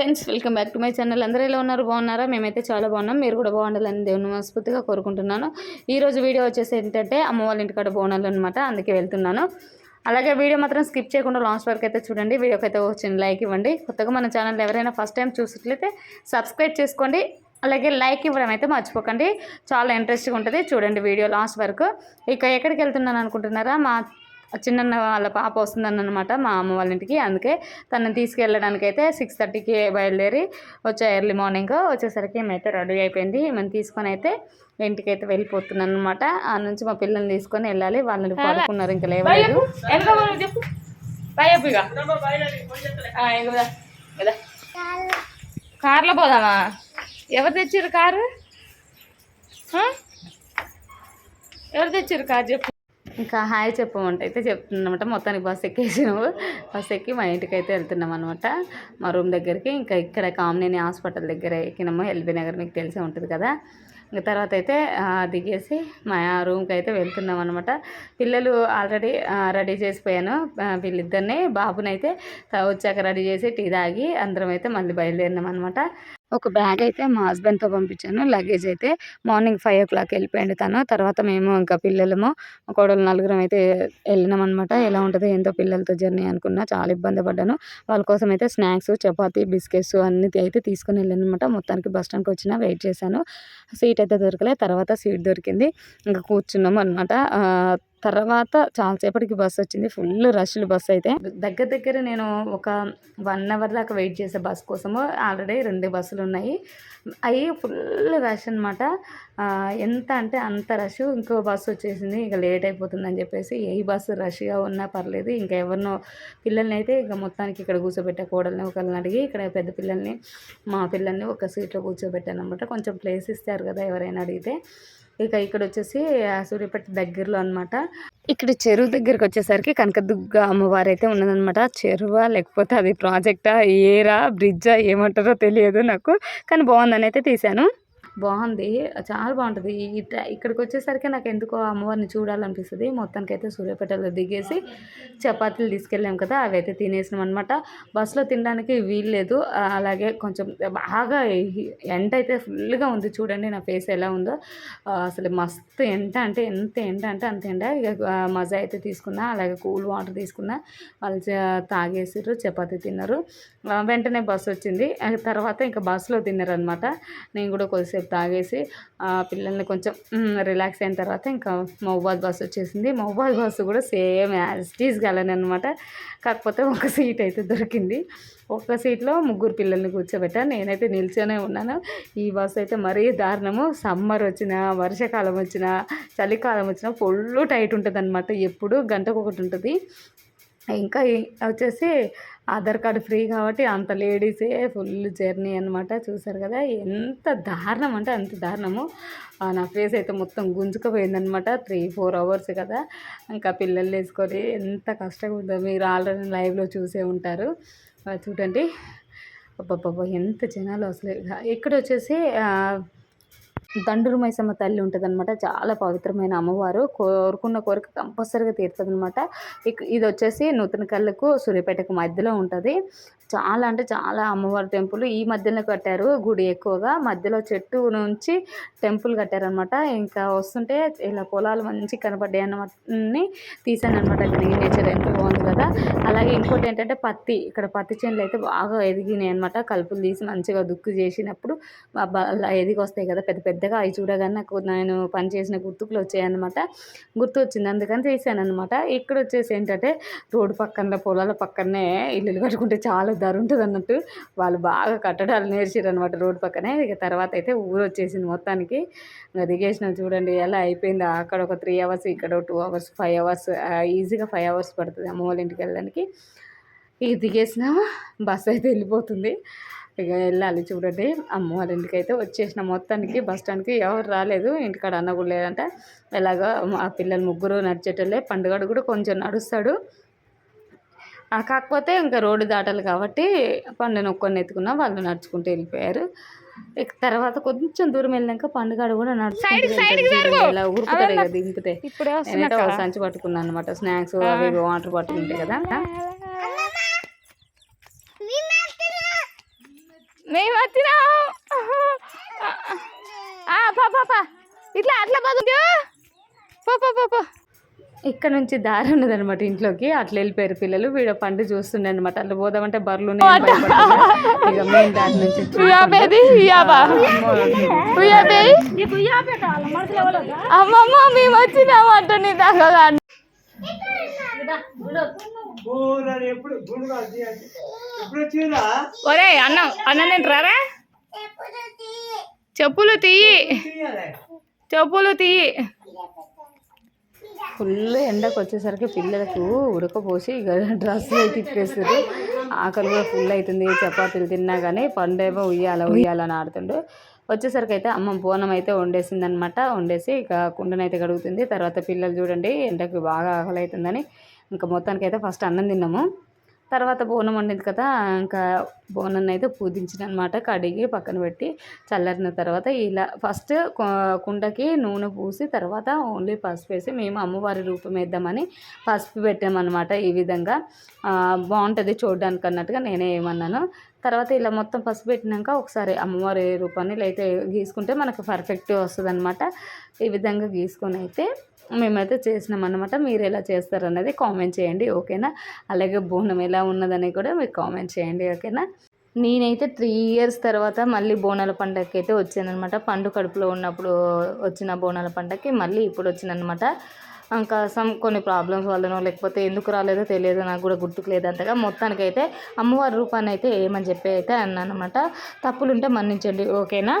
Friends welcome back to my channel. అందరూ ఎలా ఉన్నారు? బాగున్నారా? మేమైతే చాలా బాగున్నాం. మీరు కూడా బాగుండాలని దేవుని మనస్ఫూర్తిగా కోరుకుంటున్నాను. ఈరోజు వీడియో వచ్చేసి ఏంటంటే అమ్మ వాళ్ళ ఇంటికాడ బోనాలు అనమాట అందుకే వెళ్తున్నాను. అలాగే వీడియో మాత్రం స్కిప్ చేయకుండా లాస్ట్ వరకు అయితే చూడండి. వీడియోకి అయితే వచ్చిన లైక్ ఇవ్వండి. కొత్తగా మన ఛానల్ ఎవరైనా ఫస్ట్ టైం చూసినట్లయితే సబ్స్క్రైబ్ చేసుకోండి. అలాగే లైక్ ఇవ్వడం అయితే మర్చిపోకండి. చాలా ఇంట్రెస్ట్గా ఉంటుంది. చూడండి వీడియో లాస్ట్ వరకు. ఇక ఎక్కడికి వెళ్తున్నాను అనుకుంటున్నారా? మా చిన్న వాళ్ళ పాప వస్తుందన్నమాట మా అమ్మ వాళ్ళ ఇంటికి. అందుకే తనని తీసుకెళ్ళడానికి అయితే సిక్స్ థర్టీకి బయలుదేరి వచ్చే ఎర్లీ మార్నింగ్ వచ్చేసరికి ఏమైతే రెడీ అయిపోయింది. మేము తీసుకొని అయితే ఇంటికి అయితే వెళ్ళిపోతున్నాను అనమాట ఆ నుంచి మా పిల్లల్ని తీసుకొని వెళ్ళాలి. వాళ్ళని పడుకున్నారు ఇంకా లేవలేదు. కార్లో పోదామా? ఎవరు తెచ్చారు కారు? ఎవరు తెచ్చారు కారు చెప్పు. ఇంకా హాయ్ చెప్పమంటే అయితే చెప్తున్నామన్నమాట మొత్తానికి బస్ ఎక్కేసినాము బస్ ఎక్కి మా ఇంటికి అయితే వెళ్తున్నాం అనమాట మా రూమ్ దగ్గరికి ఇంకా ఇక్కడ కామినేని హాస్పిటల్ దగ్గర ఎక్కినాము. ఎల్బీ నగర్ మీకు తెలిసే ఉంటుంది కదా. ఇంకా తర్వాత అయితే దిగేసి మా రూమ్కి అయితే వెళ్తున్నాం అనమాట పిల్లలు ఆల్రెడీ రెడీ చేసిపోయాను. వీళ్ళిద్దరిని బాబునైతే వచ్చాక రెడీ చేసి టీ తాగి అందరం అయితే మళ్ళీ బయలుదేరినాం అనమాట ఒక బ్యాగ్ అయితే మా హస్బెండ్తో పంపించాను. లగేజ్ అయితే మార్నింగ్ ఫైవ్ ఓ క్లాక్ వెళ్ళిపోయాడు తను. తర్వాత మేము ఇంకా పిల్లలము మా కోడలు నలుగురం అయితే వెళ్ళినాం అనమాట ఎలా ఉంటుందో ఎంతో పిల్లలతో జర్నీ అనుకున్నా. చాలా ఇబ్బంది పడ్డాను. వాళ్ళ కోసం అయితే స్నాక్స్ చపాతీ బిస్కెట్స్ అన్ని అయితే తీసుకొని వెళ్ళాను అనమాట మొత్తానికి బస్ స్టాండ్కి వచ్చిన వెయిట్ చేశాను. సీట్ అయితే దొరకలే. తర్వాత సీట్ దొరికింది. ఇంకా కూర్చున్నాము అనమాట తర్వాత చాలాసేపటికి బస్సు వచ్చింది. ఫుల్ రష్లు బస్సు అయితే. దగ్గర దగ్గర నేను ఒక వన్ అవర్ దాకా వెయిట్ చేసే బస్ కోసము ఆల్రెడీ రెండు బస్సులు ఉన్నాయి. అవి ఫుల్ రష్ అనమాట ఎంత అంటే అంత రష్. ఇంకో బస్సు వచ్చేసింది. ఇంకా లేట్ అయిపోతుందని చెప్పేసి ఏ బస్సు రష్గా ఉన్నా పర్లేదు. ఇంకా ఎవరినో పిల్లల్ని అయితే ఇంకా మొత్తానికి ఇక్కడ కూర్చోబెట్టా కోడల్ని ఒకళ్ళని అడిగి ఇక్కడ పెద్ద పిల్లల్ని మా పిల్లల్ని ఒక సీట్లో కూర్చోబెట్టాను అనమాట కొంచెం ప్లేస్ ఇస్తారు కదా ఎవరైనా అడిగితే. ఇక ఇక్కడ వచ్చేసి సూర్యపేట సూర్యాపేట దగ్గరలో అనమాట ఇక్కడ చెరువు దగ్గరికి వచ్చేసరికి కనకదుర్గ అమ్మవారు అయితే ఉన్నదనమాట చెరువ లేకపోతే అది ప్రాజెక్టా ఏరా బ్రిడ్జా ఏమంటారో తెలియదు నాకు. కానీ బాగుందని అయితే తీశాను. బాగుంది. చాలా బాగుంటుంది. ఈ ఇక్కడికి వచ్చేసరికి నాకు ఎందుకో అమ్మవారిని చూడాలనిపిస్తుంది. మొత్తానికి అయితే సూర్యాపేటలో దిగేసి చపాతీలు తీసుకెళ్ళాం కదా అవి అయితే తినేసినాం అనమాట బస్సులో తినడానికి వీల్లేదు. అలాగే కొంచెం బాగా ఎండ అయితే ఫుల్గా ఉంది చూడండి నా ఫేస్ ఎలా ఉందో. అసలు మస్తు ఎండ అంటే ఎంత ఎండ అంటే అంత ఎండ. ఇక మజా అయితే తీసుకున్నా అలాగే కూల్ వాటర్ తీసుకున్నా. వాళ్ళు తాగేసారు చపాతీ తిన్నారు. వెంటనే బస్సు వచ్చింది తర్వాత ఇంకా బస్సులో తిన్నారు అనమాట నేను కూడా కొద్దిసేపు తాగేసి ఆ, పిల్లల్ని కొంచెం రిలాక్స్ అయిన తర్వాత ఇంకా మహబాద్ బస్సు వచ్చేసింది. మహబాద్ బస్సు కూడా సేమ్ యాజ్ టీజ్ గలని అనమాట కాకపోతే ఒక సీట్ అయితే దొరికింది. ఒక సీట్లో ముగ్గురు పిల్లల్ని కూర్చోబెట్టాను నేనైతే నిల్చొనే ఉన్నాను. ఈ బస్సు అయితే మరీ దారుణము. సమ్మర్ వచ్చినా వర్షాకాలం వచ్చినా చలికాలం వచ్చినా ఫుల్ టైట్ ఉంటుంది అనమాట ఎప్పుడు గంటకు ఒకటి ఉంటుంది. ఇంకా వచ్చేసి ఆధార్ కార్డు ఫ్రీ కాబట్టి అంత లేడీసే ఫుల్ జర్నీ అనమాట చూసారు కదా ఎంత దారుణం అంటే అంత దారుణము. ఆ, నా ఫేస్ అయితే మొత్తం గుంజుకుపోయిందనమాట త్రీ ఫోర్ అవర్స్ కదా. ఇంకా పిల్లలు వేసుకొని ఎంత కష్టంగా ఉందో. మీరు ఆల్రెడీ లైవ్లో చూసే ఉంటారు. చూడండి. అబ్బాబ్బా ఎంత జనాలు అసలు. ఇక్కడ వచ్చేసి దండూరు మైసమ్మ తల్లి ఉంటుంది అనమాట చాలా పవిత్రమైన అమ్మవారు. కోరుకున్న కోరిక కంపల్సరీగా తీరుతుంది అనమాట ఇది వచ్చేసి నూతన కళ్ళకు సూర్యపేటకు మధ్యలో ఉంటుంది. చాలా అంటే చాలా అమ్మవారి టెంపుల్ ఈ మధ్యలో కట్టారు. గుడి ఎక్కువగా. మధ్యలో చెట్టు నుంచి టెంపుల్ కట్టారనమాట ఇంకా వస్తుంటే ఇలా పొలాలు మంచి కనపడ్డాయి అన్నమాట. తీసాను అనమాట గ్రీన్ నేచర్ ఎంత బాగుంది కదా. అలాగే ఇంకోటి ఏంటంటే పత్తి. ఇక్కడ పత్తి చేనులు అయితే బాగా ఎదిగినాయి అనమాట కలుపులు తీసి మంచిగా దుక్కు చేసినప్పుడు అలా ఎదిగి వస్తాయి కదా. పెద్ద పెద్దగా అవి చూడగానే నాకు నేను పని చేసిన గుర్తుకులు వచ్చాయన్నమాట గుర్తు వచ్చింది. అందుకని చేశాను అనమాట ఇక్కడ వచ్చేసి ఏంటంటే రోడ్డు పక్కన పొలాల పక్కనే ఇల్లులు కట్టుకుంటే చాలా ధర ఉంటుంది అన్నట్టు వాళ్ళు బాగా కట్టడాలు నేర్చారు అనమాట రోడ్డు పక్కనే. ఇక తర్వాత అయితే ఊరు వచ్చేసింది మొత్తానికి. ఇంకా దిగేసినాం చూడండి ఎలా అయిపోయింది. అక్కడ ఒక త్రీ అవర్స్ ఇక్కడ టూ అవర్స్ ఫైవ్ అవర్స్ ఈజీగా ఫైవ్ అవర్స్ పడుతుంది అమ్మ వాళ్ళ ఇంటికి వెళ్ళడానికి. ఇక దిగేసినా బస్సు అయితే వెళ్ళిపోతుంది. ఇక వెళ్ళాలి చూడండి. అమ్మ వాళ్ళ ఇంటికి అయితే వచ్చేసిన మొత్తానికి. బస్ స్టాండ్కి ఎవరు రాలేదు ఇంటికాడ అన్న కూడా లేదంట ఎలాగో మా పిల్లలు ముగ్గురు నడిచేటోళ్ళే. పండుగడు కూడా కొంచెం నడుస్తాడు. కాకపోతే ఇంకా రోడ్డు దాటాలి కాబట్టి పండు నొక్కొని ఎత్తుకున్నా వాళ్ళు నడుచుకుంటూ వెళ్ళిపోయారు. ఇక తర్వాత కొంచెం దూరం వెళ్ళాక పండుగ కూడా ఇలా ఉరుకుతారు సంచి పట్టుకున్నా అనమాట స్నాక్స్ అవి వాటర్ పట్టుకుంటే కదా. మేము వచ్చినాం. పాప ఇట్లా అట్లా బాగుంది ఇక్కడ నుంచి దారి ఉన్నదనమాట ఇంట్లోకి. అట్లా వెళ్ళిపోయారు పిల్లలు. వీడ పండు చూస్తుండే అనమాట అట్లా పోదామంటే బర్రెలు ఉన్నాయి. ఇక మెయిన్ దారి నుంచి అమ్మమ్మ మేము వచ్చినామంట నీ దగ్గర ఒరే అన్నం అన్నం తింటారా చెప్పులు తీయి. చెప్పులు తీయి. ఫుల్ ఎండకు వచ్చేసరికి పిల్లలకు ఉడకపోసి ఇక డ్రెస్ తిప్పేస్తారు ఆకలి కూడా ఫుల్ అవుతుంది. చపాతీలు తిన్నా కానీ పండేమో ఉయ్యాల ఉయ్యాలని ఆడుతుండు. వచ్చేసరికి అయితే అమ్మ బోనం అయితే వండేసింది అనమాట వండేసి ఇక కుండనైతే కడుగుతుంది. తర్వాత పిల్లలు చూడండి ఎండకు బాగా ఆకలి అవుతుందని. ఇంకా మొత్తానికి అయితే ఫస్ట్ అన్నం తిన్నాము. తర్వాత బోనం వండింది కదా ఇంకా బోనం అయితే పూజించిన అనమాట కడిగి పక్కన పెట్టి చల్లారిన తర్వాత ఇలా ఫస్ట్ కుండకి నూనె పూసి తర్వాత ఓన్లీ పసుపు వేసి మేము అమ్మవారి రూపం వేద్దామని పసుపు పెట్టామన్నమాట ఈ విధంగా. బాగుంటుంది చూడడానికి అన్నట్టుగా నేనే ఏమన్నాను. తర్వాత ఇలా మొత్తం పసుపు పెట్టినాక ఒకసారి అమ్మవారి రూపాన్ని అయితే గీసుకుంటే మనకు పర్ఫెక్ట్ వస్తుంది అనమాట ఈ విధంగా గీసుకొని అయితే మేమైతే చేసినాం అనమాట మీరు ఎలా చేస్తారన్నది కామెంట్ చేయండి ఓకేనా? అలాగే బోనం ఎలా ఉన్నదని కూడా మీరు కామెంట్ చేయండి ఓకేనా? నేనైతే త్రీ ఇయర్స్ తర్వాత మళ్ళీ బోనాల పండగకి అయితే వచ్చానమాట పండు కడుపులో ఉన్నప్పుడు వచ్చిన బోనాల పండగకి మళ్ళీ ఇప్పుడు వచ్చిందనమాట ఇంకా సమ్ కొన్ని ప్రాబ్లమ్స్ వల్లనో లేకపోతే ఎందుకు రాలేదో తెలియదు నాకు కూడా గుర్తుకు లేదు అంతగా. మొత్తానికి అయితే అమ్మవారి రూపాన్ని అయితే ఏమని చెప్పి అయితే అన్నానమాట. అనమాట తప్పులుంటే మన్నించండి ఓకేనా?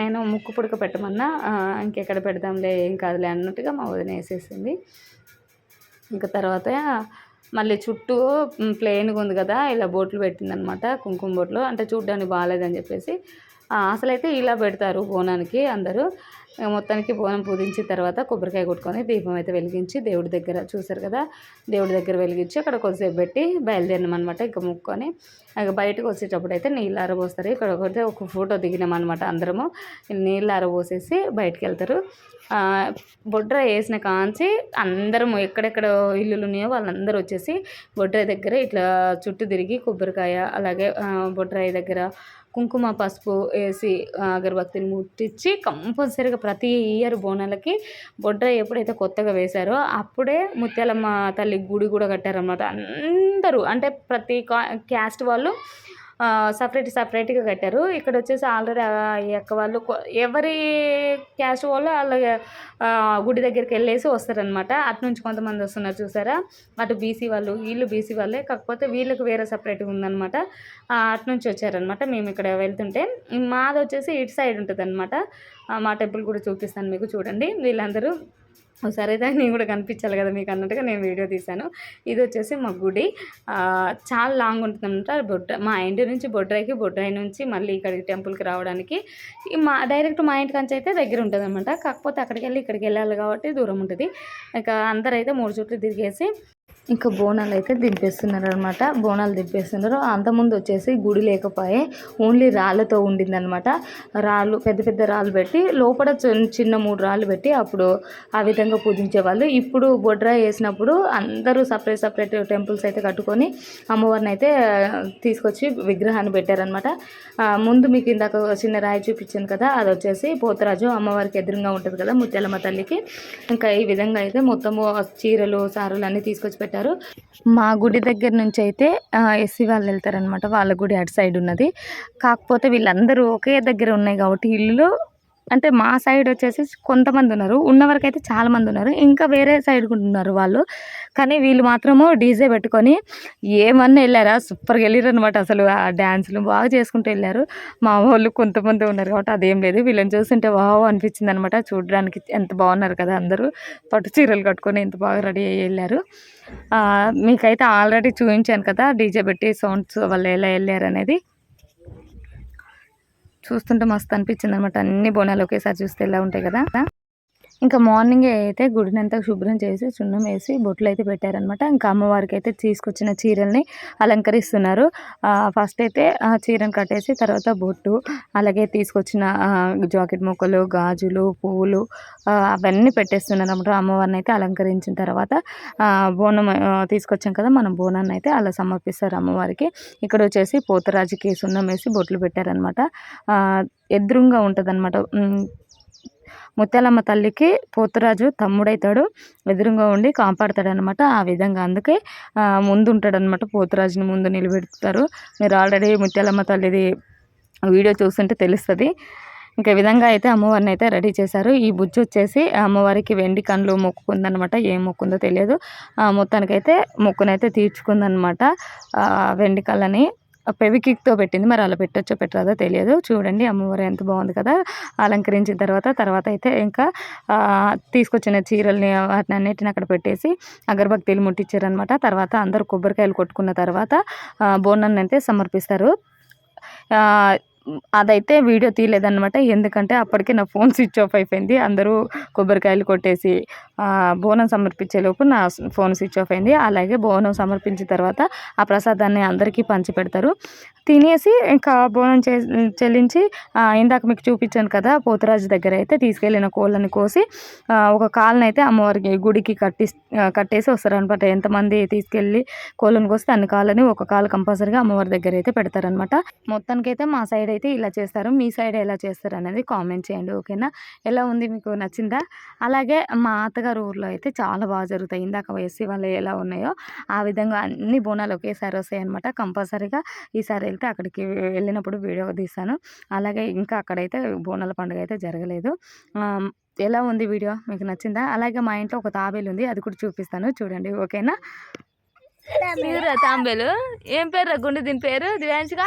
నేను ముక్కు పుడక పెట్టమన్నా ఇంకెక్కడ పెడదాంలే ఏం కాదులే అన్నట్టుగా మా వదిన వేసేసింది. ఇంకా తర్వాత మళ్ళీ చుట్టూ ప్లెయిన్గా ఉంది కదా ఇలా బోట్లు పెట్టిందనమాట కుంకుమ బోట్లు. అంటే చూడ్డానికి బాగాలేదని చెప్పేసి అసలు అసలైతే ఇలా పెడతారు బోనానికి అందరూ. మొత్తానికి బోనం పూజించిన తర్వాత కొబ్బరికాయ కొట్టుకొని దీపం అయితే వెలిగించి దేవుడి దగ్గర చూసారు కదా దేవుడి దగ్గర వెలిగించి అక్కడ కొద్దిసేపు పెట్టి బయలుదేరినాం అనమాట ఇంకా ముక్కొని ఇక బయటకు వచ్చేటప్పుడు అయితే నీళ్ళు ఆరబోస్తారు. ఇక్కడ ఒకటి ఒక ఫోటో దిగినాం అనమాట అందరము. నీళ్ళు ఆరబోసేసి బయటకు వెళ్తారు. బొడ్ర వేసిన కాంచి అందరం ఎక్కడెక్కడ ఇల్లులు ఉన్నాయో వాళ్ళందరూ వచ్చేసి బొడ్రాయి దగ్గర ఇట్లా చుట్టూ తిరిగి కొబ్బరికాయ అలాగే బొడ్రాయి దగ్గర కుంకుమ పసుపు వేసి అగరబత్తిని ముట్టించి కంపల్సరీగా ప్రతి ఇయర్ బోనాలకి బొడ్డ ఎప్పుడైతే కొత్తగా వేశారో అప్పుడే ముత్యాలమ్మ తల్లి గుడి కూడా కట్టారనమాట అందరూ అంటే ప్రతి కా- క్యాస్ట్ వాళ్ళు సపరేట్ సపరేట్గా కట్టారు. ఇక్కడ వచ్చేసి ఆల్రెడీ ఈ అక్క వాళ్ళు ఎవరి క్యాస్ట్ వాళ్ళు వాళ్ళ గుడి దగ్గరికి వెళ్ళేసి వస్తారనమాట అటు నుంచి కొంతమంది వస్తున్నారు చూసారా? అటు బీసీ వాళ్ళు వీళ్ళు బీసీ వాళ్ళే. కాకపోతే వీళ్ళకి వేరే సపరేట్గా ఉందన్నమాట. అటు నుంచి వచ్చారనమాట మేము ఇక్కడ వెళ్తుంటే. మాది వచ్చేసి ఇటు సైడ్ ఉంటుంది అనమాట మా టెంపుల్ కూడా చూపిస్తాను మీకు చూడండి. వీళ్ళందరూ ఒకసారి అయితే నేను కూడా కనిపించాలి కదా మీకు అన్నట్టుగా నేను వీడియో తీశాను. ఇది వచ్చేసి మా గుడి. చాలా లాంగ్ ఉంటుంది అనమాట బొడ్ర మా ఇంటి నుంచి బొడ్రాయికి బొడ్రాయి నుంచి మళ్ళీ ఇక్కడికి టెంపుల్కి రావడానికి. మా డైరెక్ట్ మా ఇంటి కంచి అయితే దగ్గర ఉంటుంది అనమాట కాకపోతే అక్కడికి వెళ్ళి ఇక్కడికి వెళ్ళాలి కాబట్టి దూరం ఉంటుంది. ఇక అందరైతే మూడు చుట్లు తిరిగేసి ఇంకా బోనాలు అయితే దింపేస్తున్నారు అనమాట బోనాలు దింపేస్తున్నారు. అంతకుముందు వచ్చేసి గుడి లేకపోయే ఓన్లీ రాళ్ళతో ఉండిందనమాట రాళ్ళు పెద్ద పెద్ద రాళ్ళు పెట్టి లోపల చిన్న చిన్న మూడు రాళ్ళు పెట్టి అప్పుడు ఆ విధంగా పూజించేవాళ్ళు. ఇప్పుడు బొడ్రా వేసినప్పుడు అందరూ సపరేట్ సపరేట్ టెంపుల్స్ అయితే కట్టుకొని అమ్మవారిని అయితే తీసుకొచ్చి విగ్రహాన్ని పెట్టారనమాట ముందు మీకు ఇందాక చిన్న రాయి చూపించాను కదా అది వచ్చేసి పోతరాజు అమ్మవారికి ఎదురుగా ఉంటుంది కదా ముత్యాలమ్మ తల్లికి. ఇంకా ఈ విధంగా అయితే మొత్తము చీరలు సారులు అన్నీ తీసుకొచ్చి పెట్టారు మా గుడి దగ్గర నుంచి అయితే ఎస్సీ వాళ్ళు వెళ్తారనమాట వాళ్ళ గుడి అటు సైడ్ ఉన్నది. కాకపోతే వీళ్ళందరూ ఒకే దగ్గర ఉన్నాయి కాబట్టి ఇల్లు అంటే మా సైడ్ వచ్చేసి కొంతమంది ఉన్నారు ఉన్నవరకు అయితే చాలా మంది ఉన్నారు ఇంకా వేరే సైడ్ ఉన్నారు వాళ్ళు. కానీ వీళ్ళు మాత్రము డీజే పెట్టుకొని ఏమన్నా వెళ్ళారా? సూపర్గా వెళ్ళారు అనమాట అసలు ఆ డ్యాన్సులు బాగా చేసుకుంటూ వెళ్ళారు. మా వాళ్ళు కొంతమంది ఉన్నారు కాబట్టి అదేం లేదు. వీళ్ళని చూస్తుంటే వావ్ అనిపించింది అనమాట చూడడానికి ఎంత బాగున్నారు కదా అందరూ. పట్టు చీరలు కట్టుకొని ఎంత బాగా రెడీ అయ్యి వెళ్ళారు. మీకైతే ఆల్రెడీ చూపించాను కదా డీజే పెట్టి సౌండ్స్ వాళ్ళు ఎలా వెళ్ళారు అనేది చూస్తుంటే మస్తు అనిపించింది అనమాట అన్ని బోనాలు ఒకేసారి చూస్తే ఎలా ఉంటాయి కదా? ఇంకా మార్నింగ్ అయితే గుడిని అంతా శుభ్రం చేసి సున్నం వేసి బొట్లు అయితే పెట్టారనమాట ఇంకా అమ్మవారికి అయితే తీసుకొచ్చిన చీరల్ని అలంకరిస్తున్నారు. ఫస్ట్ అయితే ఆ చీరను కట్టేసి తర్వాత బొట్టు అలాగే తీసుకొచ్చిన జాకెట్ ముక్కలు గాజులు పువ్వులు అవన్నీ పెట్టేస్తున్నారు అనమాట అమ్మవారిని అయితే అలంకరించిన తర్వాత బోనం తీసుకొచ్చాం కదా మనం బోనాన్ని అయితే అలా సమర్పిస్తారు అమ్మవారికి. ఇక్కడ వచ్చేసి పోతరాజుకి సున్నం వేసి బొట్లు పెట్టారనమాట ఎదురుగా ఉంటుంది అనమాట ముత్యాలమ్మ తల్లికి పోతురాజు తమ్ముడైతాడు. ఎదురుగా ఉండి కాపాడుతాడు అనమాట ఆ విధంగా అందుకే ముందు ఉంటాడు అనమాట పోతురాజుని ముందు నిలబెడతారు. మీరు ఆల్రెడీ ముత్యాలమ్మ తల్లిది వీడియో చూస్తుంటే తెలుస్తుంది. ఇంకా విధంగా అయితే అమ్మవారిని అయితే రెడీ చేశారు. ఈ బుజ్జు వచ్చేసి అమ్మవారికి వెండి కళ్ళు మొక్కుకుందనమాట ఏం మొక్కుందో తెలియదు. ఆ, మొత్తానికైతే మొక్కునైతే తీర్చుకుందనమాట వెండి కళ్ళని. పెవికిక్తో పెట్టింది. మరి అలా పెట్టొచ్చో పెట్టరాదో తెలియదు. చూడండి అమ్మవారు ఎంత బాగుంది కదా. అలంకరించిన తర్వాత తర్వాత అయితే ఇంకా తీసుకొచ్చిన చీరల్ని వాటిని అన్నిటిని అక్కడ పెట్టేసి అగరబత్తీలు ముట్టించారనమాట తర్వాత అందరూ కొబ్బరికాయలు కొట్టుకున్న తర్వాత బోనాన్ని అయితే సమర్పిస్తారు. అదైతే వీడియో తీయలేదన్నమాట. ఎందుకంటే అప్పటికే నా ఫోన్ స్విచ్ ఆఫ్ అయిపోయింది. అందరూ కొబ్బరికాయలు కొట్టేసి బోనం సమర్పించేలోపు నా ఫోన్ స్విచ్ ఆఫ్ అయింది. అలాగే బోనం సమర్పించిన తర్వాత ఆ ప్రసాదాన్ని అందరికీ పంచి పెడతారు తినేసి ఇంకా బోనం చే చెల్లించి ఇందాక మీకు చూపించాను కదా పోతురాజు దగ్గర అయితే తీసుకెళ్ళిన కోళ్ళని కోసి ఒక కాళ్ళని అయితే అమ్మవారికి గుడికి కట్టి కట్టేసి వస్తారనమాట ఎంతమంది తీసుకెళ్ళి కోళ్ళని కోస్తే అన్ని కాళ్ళని ఒక కాలు కంపల్సరీగా అమ్మవారి దగ్గర అయితే పెడతారనమాట మొత్తానికైతే మా సైడ్ అయితే ఇలా చేస్తారు. మీ సైడ్ ఎలా చేస్తారు అనేది కామెంట్ చేయండి ఓకేనా? ఎలా ఉంది? మీకు నచ్చిందా? అలాగే మా అత్తగారు ఊర్లో అయితే చాలా బాగా జరుగుతాయి. ఇందాక వయస్సు వాళ్ళు ఎలా ఉన్నాయో ఆ విధంగా అన్ని బోనాలు ఒకేసారి వస్తాయి అనమాట కంపల్సరీగా ఈసారి వెళ్తే అక్కడికి వెళ్ళినప్పుడు వీడియో తీస్తాను. అలాగే ఇంకా అక్కడైతే బోనాల పండుగ అయితే జరగలేదు. ఎలా ఉంది వీడియో? మీకు నచ్చిందా? అలాగే మా ఇంట్లో ఒక తాబేలు ఉంది. అది కూడా చూపిస్తాను. చూడండి ఓకేనా? మీరా తాంబేలు. ఏం పేరు గుండె దీని పేరు? దివ్యాంశిగా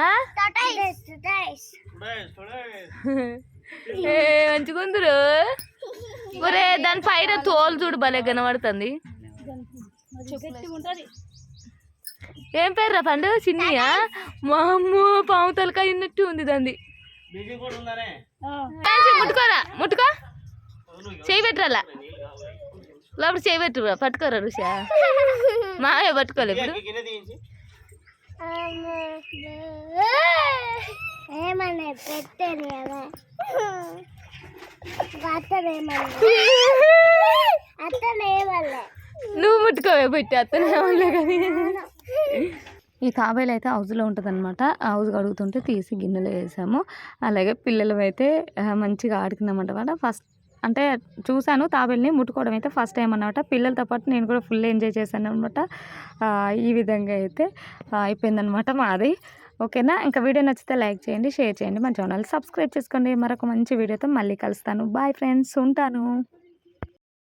ఆ? ఏ మంచిగుందురు ఒరే దాని పైన తోలు చూడు భలే కనబడుతుంది ఏం పేర్రా పండు? చిన్నయా? మా అమ్మ పాము తలకాయ ఉన్నట్టు ఉంది దాన్ని ముట్టుకోరా ముట్టుకో. చేయి పెట్టరాలా? లోపల చేయి పెట్టు పట్టుకోరా రుషా. మావే పట్టుకోలే ఇప్పుడు. ఏమన్నా పెట్టాను కదా. అతను ఏమన్నా? అతను ఏమన్నా? నువ్వు ముట్టుకోవే పెట్టి అత్తనే వాళ్ళే కానీ. ఈ తాబేలు అయితే హౌస్లో ఉంటుంది అనమాట హౌస్ కడుగుతుంటే తీసి గిన్నెలో వేసాము. అలాగే పిల్లలు అయితే మంచిగా ఆడుకున్నామన్నమాట ఫస్ట్ అంటే చూశాను తాబేల్ని ముట్టుకోవడం అయితే ఫస్ట్ టైం అనమాట పిల్లలతో పాటు నేను కూడా ఫుల్ ఎంజాయ్ చేశాను అనమాట ఈ విధంగా అయితే అయిపోయిందనమాట మాది. ఓకేనా? ఇంకా వీడియో నచ్చితే లైక్ చేయండి షేర్ చేయండి. మన ఛానల్ సబ్స్క్రైబ్ చేసుకోండి. మరొక మంచి వీడియోతో మళ్ళీ కలుస్తాను. బాయ్ ఫ్రెండ్స్ ఉంటాను.